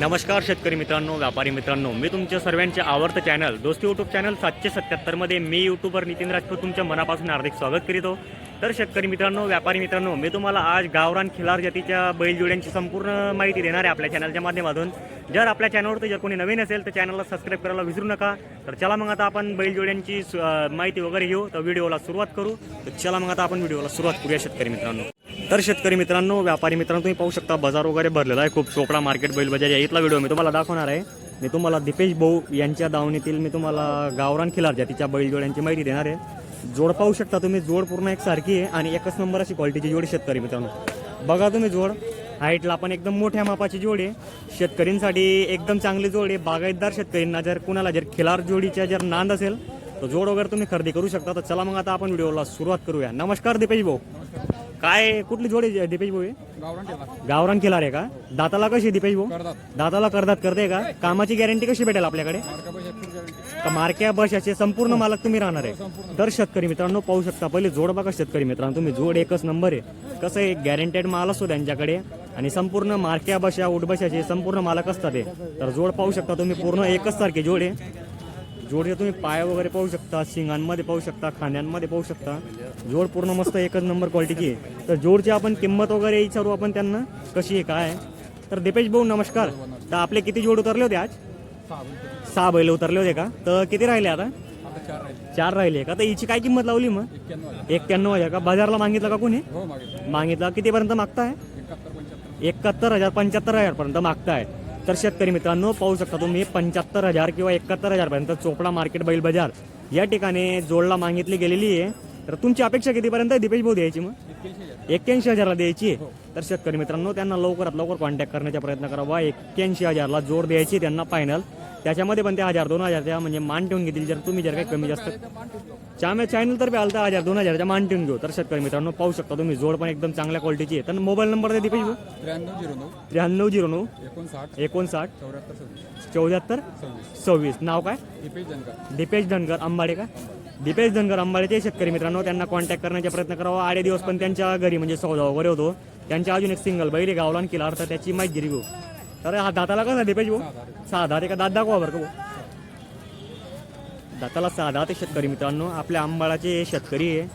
नमस्कार शेतकरी मित्रांनो व्यापारी मित्रांनो. मी तुमच्या सर्वांचे आवडतं चॅनल दोस्ती यूट्यूब चॅनल सातशे सत्याहत्तरमध्ये मी यूट्यूबर नितीन राजपूत तुमच्या मनापासून हार्दिक स्वागत करीतो. तर शेतकरी मित्रांनो व्यापारी मित्रांनो मी तुम्हाला आज गावरान खिलार जातीच्या बैलजोड्यांची संपूर्ण माहिती देणार आहे आपल्या चॅनलच्या माध्यमातून. जर आपल्या चॅनलवरती जर कोणी नवीन असेल तर चॅनलला सबस्क्राईब करायला विसरू नका. तर चला मग आता आपण बैलजोड्यांची माहिती वगैरे घेऊ. तर व्हिडिओला सुरुवात करू. तर चला मग आता आपण व्हिडिओला सुरुवात करूया शेतकरी मित्रांनो. तर शेतकरी मित्रांनो व्यापारी मित्रांनो तुम्ही पाहू शकता बाजार वगैरे भरलेला आहे. खूप चोपडा मार्केट बैल बाजार या इथला व्हिडिओ मी तुम्हाला दाखवणार आहे. मी तुम्हाला दीपेश भाऊ यांच्या दावणीतील मी तुम्हाला गावरान खिलार तिच्या बैलजोड्यांची माहिती देणार आहे. जोड पाहू शकता तुम्ही जोड पूर्ण एक सारखी आहे आणि एकच नंबर अशी क्वालिटीची जोड शेतकरी मित्रांनो. बघा तुम्ही जोड. हाईटला पण एकदम मोठ्या मापाची जोड आहे. शेतकरींसाठी एकदम चांगली जोड आहे. बागायतदार शेतकरींना जर कुणाला जर खिलार जोडीच्या जर नांद असेल तर जोड वगैरे तुम्ही खरेदी करू शकता. तर चला मग आता आपण व्हिडिओला सुरुवात करूया. नमस्कार दीपेश भाऊ. काय कुठली जोड आहे दीपेश भाऊ हे? गावरान ठेवा खिलार आहे का? दाताला कशी आहे दीपेश भाऊ? करतात दाताला करदात करते का? कामाची गॅरंटी कशी भेटेल आपल्याकडे? मार्का मार्क्या बशाचे संपूर्ण मालक तुम्ही राहणार आहे? तर शेतकरी मित्रांनो पाहू शकता पहिले जोड बघा शेतकरी मित्रांनो तुम्ही जोड एकच नंबर आहे. कसं आहे गॅरंटेड माल असतो त्यांच्याकडे आणि संपूर्ण मार्क्या बशा उठबशाचे संपूर्ण मालक असतात ते. तर जोड पाहू शकता तुम्ही पूर्ण एकच सारखे जोड आहे. जोडचे तुम्ही पाय वगैरे पाहू शकता शिंगांमध्ये पाहू शकता खांद्यांमध्ये पाहू शकता. जोड पूर्ण मस्त एकच नंबर क्वालिटीची आहे. तर जोडची आपण किंमत वगैरे विचारू आपण त्यांना कशी आहे काय. तर दीपेश भाऊ नमस्कार. तर आपले किती जोड उतरले होते आज? सहा बैल उतरले होते का? तर किती राहिले आता? चार राहिले का? तर हिची काय किंमत लावली मग? एक्क्याण्णव हजार का? बाजारला मागितलं का कोणी? हो मागे मागितलं. कितीपर्यंत मागताय? एकाहत्तर हजार पंच्याहत्तर हजारपर्यंत मागताय. तर शेतकरी मित्रांनो पाहू शकता तुम्ही पंच्याहत्तर हजार किंवा एकाहत्तर हजारपर्यंत चोपडा मार्केट बैल बाजार या ठिकाणी जोडला मागितली गेलेली आहे. तर तुमची अपेक्षा कितीपर्यंत आहे? दीपेश भाऊ द्यायची मग. एक्क्याऐंशी हजार एक्क्याऐंशी हजारला द्यायची. तर शेतकरी मित्रांनो त्यांना लवकरात लवकर कॉन्टॅक्ट करण्याचा प्रयत्न करावा. एक्क्याऐंशी हजारला जोड द्यायची त्यांना फायनल त्याच्यामध्ये पण ते हजार दोन हजारच्या म्हणजे मान ठेवून घेतील जर तुम्ही जर काही कमी जास्त त्यामुळे चॅनल तर आलं तर हजार दोन हजारच्या मान ठेवून घेऊ. तर शेतकरी मित्रांनो पाहू शकता तुम्ही जोड पण एकदम चांगल्या क्वालिटीची आहे. तर मोबाईल नंबर दीपेश भाऊ त्र्याण्णव झिरो नऊ. त्र्याण्णव झिरो नऊ. एकोणसाठ. एकोणसाठ चौऱ्याहत्तर सव्वीस. चौऱ्याहत्तर सव्वीस. नाव काय? दीपेश जनकर दीपेश धनगर. आंबाडे का? दीपेश धनगर आंबाडेचे शेतकरी मित्रांनो त्यांना कॉन्टॅक्ट करण्याचा प्रयत्न करावा. आडे दिवस पण त्यांच्या घरी म्हणजे सौदा वगैरे होतो. त्यांच्या अजून एक सिंगल बैल गावला केला किल्ला तर त्याची माहिती घेऊ. तर हा दाताला कसा दीपेश भाऊ? सहा दात एका दात दाखवा बरं का भाऊ? दाताला सहा दात शेतकरी मित्रांनो आपल्या आंबाळाचे शेतकरी आहे.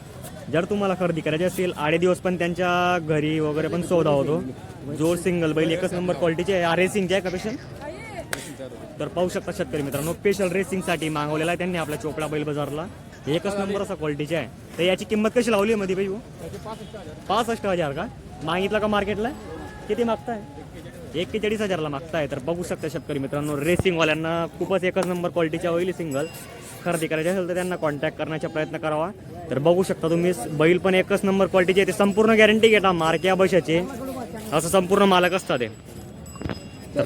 जर तुम्हाला खरेदी करायची असेल आडे दिवस पण त्यांच्या घरी वगैरे पण सौदा होतो. जोर सिंगल बैल एकच नंबर क्वालिटीचे आहे हा रेसिंगचे आहे का पेशंट? तर पाहू शकता शेतकरी मित्रांनो स्पेशल रेसिंगसाठी मागवलेला आहे त्यांनी आपल्या चोपडा बैल बाजारला. एकच नंबर असा क्वालिटीचे आहे. तर याची किंमत कशी लावली आहे मध्ये भाई त्याचे पासष्ट हजार का? मागितलं का मार्केटला किती मागताय? एक्केचाळीस हजारला मागताय. तर बघू शकता शेतकरी मित्रांनो रेसिंगवाल्यांना खूपच एकच नंबर क्वालिटीच्या होईल सिंगल खरेदी करायची असेल तर त्यांना कॉन्टॅक्ट करण्याचा प्रयत्न करावा. तर बघू शकता तुम्ही बैल पण एकच नंबर क्वालिटीचे आहे. ते संपूर्ण गॅरंटी घेता. मार्क्या बशाचे असं संपूर्ण मालक असतात ते. तर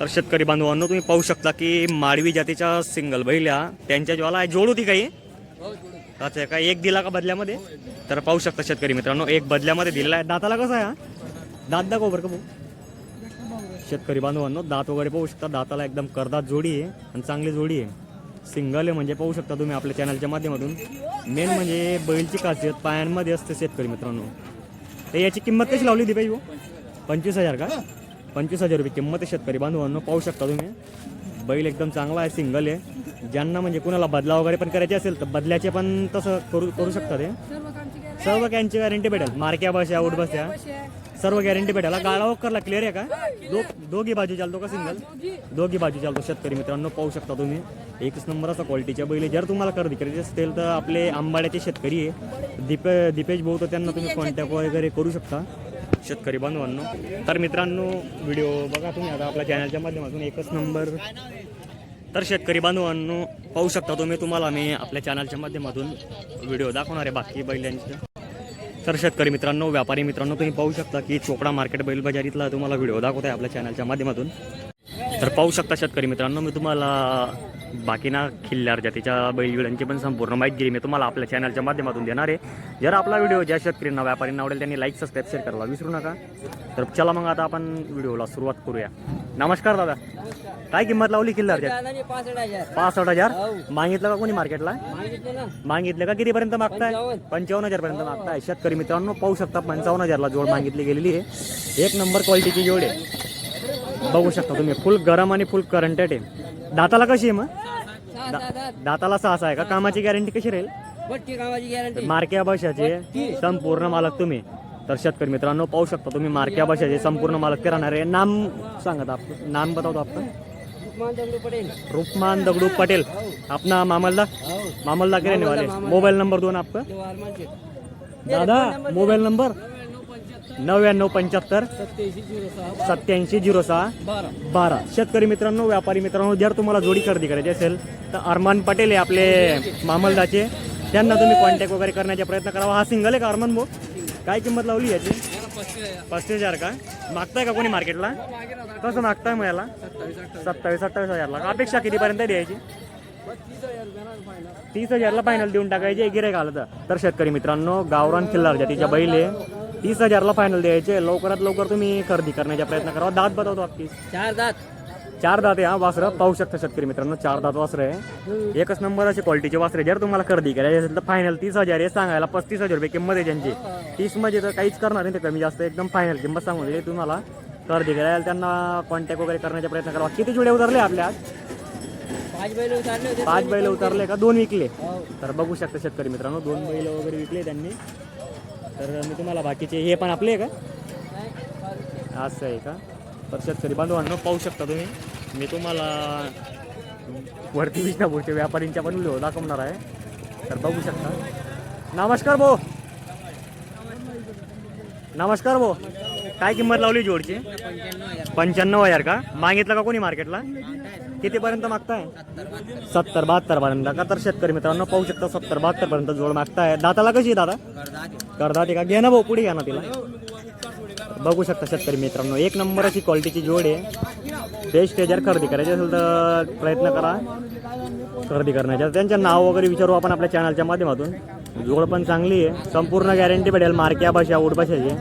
तर शेतकरी बांधवांनो तुम्ही पाहू शकता की माडवी जातीच्या सिंगल बैल्या त्यांच्या ज्वाला जोड होती काही? अच्छा का? एक दिला का बदल्यामध्ये? तर पाहू शकता शेतकरी मित्रांनो एक बदल्यामध्ये दिलेला आहे. दाताला कसा आहे हा? दात दाखव बरं का भाऊ. शेतकरी बांधवांनो दात वगैरे पाहू शकता. दाताला एकदम करदात जोडी आहे आणि चांगली जोडी आहे. सिंगल आहे म्हणजे पाहू शकता तुम्ही आपल्या चॅनलच्या माध्यमातून. मेन म्हणजे बैलची खासियत पायांमध्ये असते शेतकरी मित्रांनो. तर याची किंमत कशी लावली होती भाऊ? पंचवीस हजार का? पंचवीस हजार रुपये किंमत आहे शेतकरी बांधवांनो. पाहू शकता तुम्ही. बैल एकदम चांगला आहे सिंगल आहे. ज्यांना म्हणजे कुणाला बदला वगैरे पण करायचे असेल तर बदल्याचे पण तसं करू करू शकता ते. सर्व कॅनची गॅरंटी भेटेल. मार्क्या बस आउट बस या. सर्व गॅरंटी भेटेल. गाळा वकरला क्लिअर आहे का? दो दोघी बाजू चालतो का सिंगल दोघी बाजू चालतो शेतकरी मित्रांनो. पाहू शकता तुम्ही. एकच नंबर असा क्वालिटीच्या बैल जर तुम्हाला खरेदी करायची असेल तर आपले आंबाड्याचे शेतकरी आहे. दीपे दीपेश भाऊ तर त्यांना तुम्ही कॉन्टॅक्ट वगैरे करू शकता. शेतकरी बांधवांनो तर मित्रांनो व्हिडिओ बघा तुम्ही आता आपल्या चॅनलच्या माध्यमातून. एकच नंबर तर शेतकरी बांधवांनो पाहू शकता तुम्ही तुम्हाला मी आपल्या चॅनलच्या माध्यमातून व्हिडिओ दाखवणार आहे बाकी बैलांचे. तर शेतकरी मित्रांनो व्यापारी मित्रांनो तुम्ही पाहू शकता की चोपडा मार्केट बैल बाजारीतला तुम्हाला व्हिडिओ दाखवत आहे आपल्या चॅनलच्या माध्यमातून. तर पाहू शकता शेतकरी मित्रांनो मी तुम्हाला बाकीना खिल्लार जातीच्या बैलगिळ्यांची पण संपूर्ण माहिती दिली. मी तुम्हाला आपल्या चॅनलच्या माध्यमातून देणार आहे. जर आपला व्हिडिओ ज्या शेतकऱ्यांना व्यापाऱ्यांना आवडेल त्यांनी लाईक सबस्क्राईब शेअर करायला विसरू नका. तर चला मग आता आपण व्हिडिओला सुरुवात करूया. नमस्कार दादा. काय किंमत लावली दादाने पासष्ट हजार. हो. मागितलं का कोणी मार्केटला मागितले का? कितीपर्यंत मागताय? पंचावन्न. पंचावन्न हजार पर्यंत मागताय. शेतकरी मित्रांनो पाहू शकता पंचावन्न हजारला जोड मागितली गेलेली आहे. एक नंबर क्वालिटीची जोड आहे. बघू शकता तुम्ही. फुल गरम आणि फुल करंटेड आहे. दाताला कशी आहे मग? दा- दाताला सहा आहे का? कामाची गॅरंटी कशी राहील? बट्टी कामाची गॅरंटी मार्क्या भाषाचे संपूर्ण मालक तुम्ही. तर शेतकरी मित्रांनो पाहू शकता तुम्ही मार्क्या भाषाचे संपूर्ण मालक ते राहणार आहे नाम सांगत आप नाम बतावतो आपण मान दगडू पडेल रुकमान दगडू पटेल. अपना मामलदा? हो. मामलदा के रहने वाले मोबाईल नंबर दोन आपका? वारमानचे दादा मोबाईल नंबर? नव्याण्णव पंच्याहत्तर सत्याऐंशी झिरो सहा. सत्याऐंशी झिरो सहा. बारा. बारा. शेतकरी मित्रांनो व्यापारी मित्रांनो जर तुम्हाला जोडी खरेदी करायची असेल तर अरमान पटेल आहे आपले मामलदाचे. त्यांना तुम्ही कॉन्टॅक्ट वगैरे करण्याचा प्रयत्न करावा हा सिंगल आहे का अरमान भाऊ? काय किंमत लावली याची? पस्तीस हजार का? मागताय का कोणी मार्केटला कसं मागताय मग याला? सत्तावीस अठ्ठावीस हजारला. अपेक्षा कितीपर्यंत द्यायची तीस हजारला फायनल देऊन टाकायचे. गिरे आलं तर. तर शेतकरी मित्रांनो गावरान खिल्लार जातीच्या बैल आहे. तीस हजारला फायनल द्यायचे. लवकरात लवकर तुम्ही खरेदी करण्याचा प्रयत्न करावा. दात आपली. चार दात. चार दात आहे हा वासरं. पाहू शकता शेतकरी मित्रांनो चार दात वासरं आहे. एकच नंबर अशी क्वालिटीचे वासरे जर तुम्हाला खरेदी करायची असेल तर फायनल तीस हजार आहे. सांगायला पस्तीस हजार रुपये किंमत आहे त्यांची. तीसमध्ये तर काहीच करणार नाही. ते कमी जास्त एकदम फायनल किंमत सांगून दिली. तुम्हाला खरेदी करायला त्यांना कॉन्टॅक्ट वगैरे करण्याचा प्रयत्न करा किती जुडे उतरले आपल्या आज? पाच बैल उतारले पाच बैल उतरले का? दोन विकले. हो. तर बघू शकता शेतकरी मित्रांनो दोन बैल वगैरे विकले त्यांनी. तर मी तुम्हाला बाकीचे हे पण आपले आहे का? असं आहे का? तर शेतकरी बांधवांनो पाहू शकता तुम्ही मी तुम्हाला वरती विष्णापूरच्या व्यापारींच्या पण व्हिडिओ दाखवणार आहे. तर बघू शकता. नमस्कार भाऊ. नमस्कार भाऊ. काय किंमत लावली जोडची? पंच्याण्णव हजार का? मागितलं का कोणी मार्केटला कितीपर्यंत मागताय? सत्तर बहात्तर पर्यंत का तर शेतकरी मित्रांनो पाहू शकता सत्तर बहात्तर पर्यंत जोड मागताय. दाताला कशी आहे दादा? करदा ते का? घे ना भाऊ पुढे घ्या ना तिला. बघू शकता शेतकरी मित्रांनो एक नंबर अशी क्वालिटीची जोड आहे. बेस्ट जर खरेदी करायची असेल तर प्रयत्न करा. खरेदी करण्याच्या. त्यांच्या नाव वगैरे विचारू आपण आपल्या चॅनलच्या माध्यमातून. जोड पण चांगली आहे. संपूर्ण गॅरंटी भेटेल. मार्क्या भाषा उड भाषाची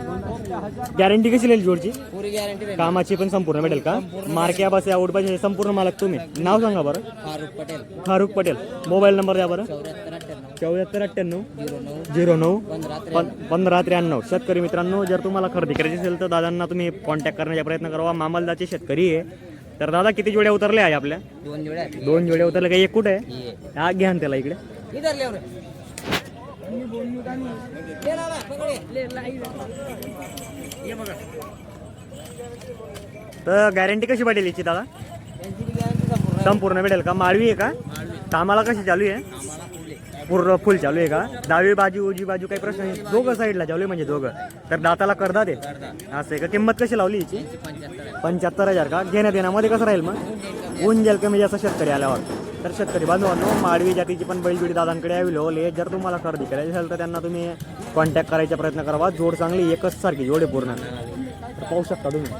गॅरंटी कशी राहील जोडची? पुरी गॅरंटी कामाची पण संपूर्ण भेटेल का? मार्क्या भाषा उड भाषाची संपूर्ण मालक तुम्ही. नाव सांगा बरं. फारुख पटेल. फारुख पटेल. मोबाईल नंबर द्या बरं. चौऱ्याहत्तर अठ्ठ्याण्णव. चौऱ्याहत्तर अठ्ठ्याण्णव. झिरो नऊ. झिरो नऊ. पंधरा पं- पंधरा त्र्याण्णव. शेतकरी मित्रांनो जर तुम्हाला खरेदी करायची असेल तर दादांना तुम्ही कॉन्टॅक्ट करण्याचा प्रयत्न करावा. मामलदाचे शेतकरी आहे. तर दादा किती जोड्या उतरल्या आहे आपल्या? दोन जोड्या आहेत. दोन जोड्या उतरल्या काही एक कुठे? आहे ये हा घ्या ना त्याला इकडे. इधर तर गॅरंटी कशी पडेल याची दादा? संपूर्ण. भेटेल का? माळवी आहे का? कामाला कशी चालू आहे? पूर्ण फुल चालू आहे का? डावी बाजू उजी बाजू काही प्रश्न नाही. दोघं साईडला चालू आहे म्हणजे दोघं. तर दाताला करदा ते. असं आहे का? किंमत कशी लावली याची? पंच्याहत्तर हजार का? घेण्यात येण्यामध्ये कसं राहील मग? ऊन जाईल कमी जास्त शेतकरी आल्यावर. तर शेतकरी बांधवांनो माडवी जातीची पण बैलजोडी दादांकडे अवेलेबल आहे जर तुम्हाला खरेदी करायची असेल तर त्यांना तुम्ही कॉन्टॅक्ट करायचा प्रयत्न करावा जोड चांगली एकच सारखी जोड आहे पूर्ण. तर पाहू शकता तुम्ही.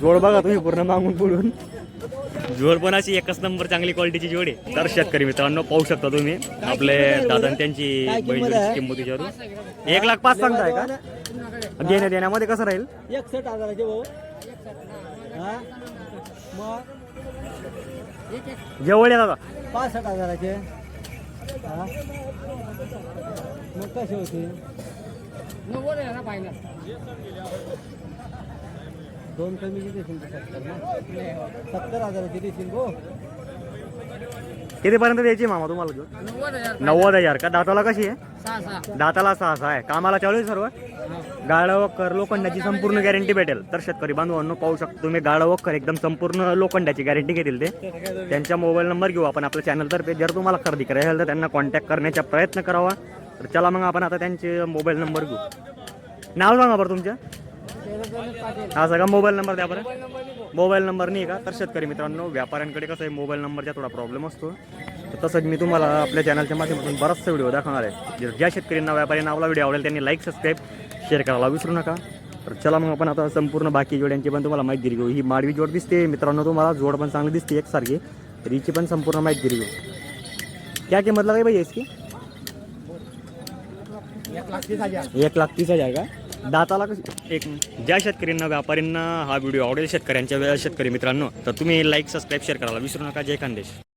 जोड बघा तुम्ही पूर्ण मागून पुढून. जोड पण अशी एकच नंबर चांगली क्वालिटीची जोड आहे. तर शेतकरी मित्रांनो पाहू शकता तुम्ही. आपले दादा आणि त्यांची बैलजोडीची किंमत विचारू एक लाख पाच सांगताय का? घेण्यात येण्यामध्ये कसं राहील? एकसष्ट हजाराचे भाऊ. मग? जवळ आहे दादा. पासष्ट हजाराचे. हा. मग कसे होते? दोन कमी किती देशील तू सत्तर ना सत्तर हजाराची देशील गो. कितीपर्यंत द्यायची मामा तुम्हाला नव्वद हजार का? दाताला कशी आहे? दाताला सहा सहा आहे. कामाला चालू आहे सर्व? गाळा वक्कर लोखंडाची संपूर्ण गॅरंटी भेटेल. तर शेतकरी बांधवांनो पाहू शकतो तुम्ही गाळा वक्कर एकदम संपूर्ण लोखंडाची गॅरंटी घेतील ते. त्यांचा मोबाईल नंबर घेऊ आपण आपल्या चॅनलतर्फे जर तुम्हाला खरेदी करायची असेल तर त्यांना कॉन्टॅक्ट करण्याचा प्रयत्न करावा. तर चला मग आपण आता त्यांचे मोबाईल नंबर घेऊ. नाव सांगा बरं तुमच्या हा सगळा मोबाईल नंबर द्या बरं. मोबाईल नंबर नाही का? तर शेतकरी मित्रांनो व्यापाऱ्यांकडे कसं आहे? मोबाईल नंबरचा थोडा प्रॉब्लेम असतो. तर तसंच मी तुम्हाला आपल्या चॅनलच्या माध्यमातून बराचसा व्हिडिओ दाखवणार आहे. जर ज्या शेतकऱ्यांना व्यापाऱ्यांना आपला व्हिडिओ आवडेल त्यांनी लाईक सबस्क्राईब शेअर करायला विसरू नका. तर चला मग आपण आता संपूर्ण बाकी जोड्यांची पण तुम्हाला माहिती दिली घेऊ. ही माडवी जोड दिसते. मित्रांनो तुम्हाला जोड पण चांगली दिसते एकसारखी. तर हिची पण संपूर्ण माहिती दिली घेऊ. क्या किंमत काय पाहिजे इसकी एक लाख एक लाख तीस हजार का? दाताला कशी? एक ज्या शेतकऱ्यांना व्यापाऱ्यांना हा व्हिडिओ आवडेल शेतकऱ्यांच्या शेतकरी मित्रांनो तर तुम्ही लाईक सबस्क्राईब शेअर करायला विसरू नका. जय खानदेश.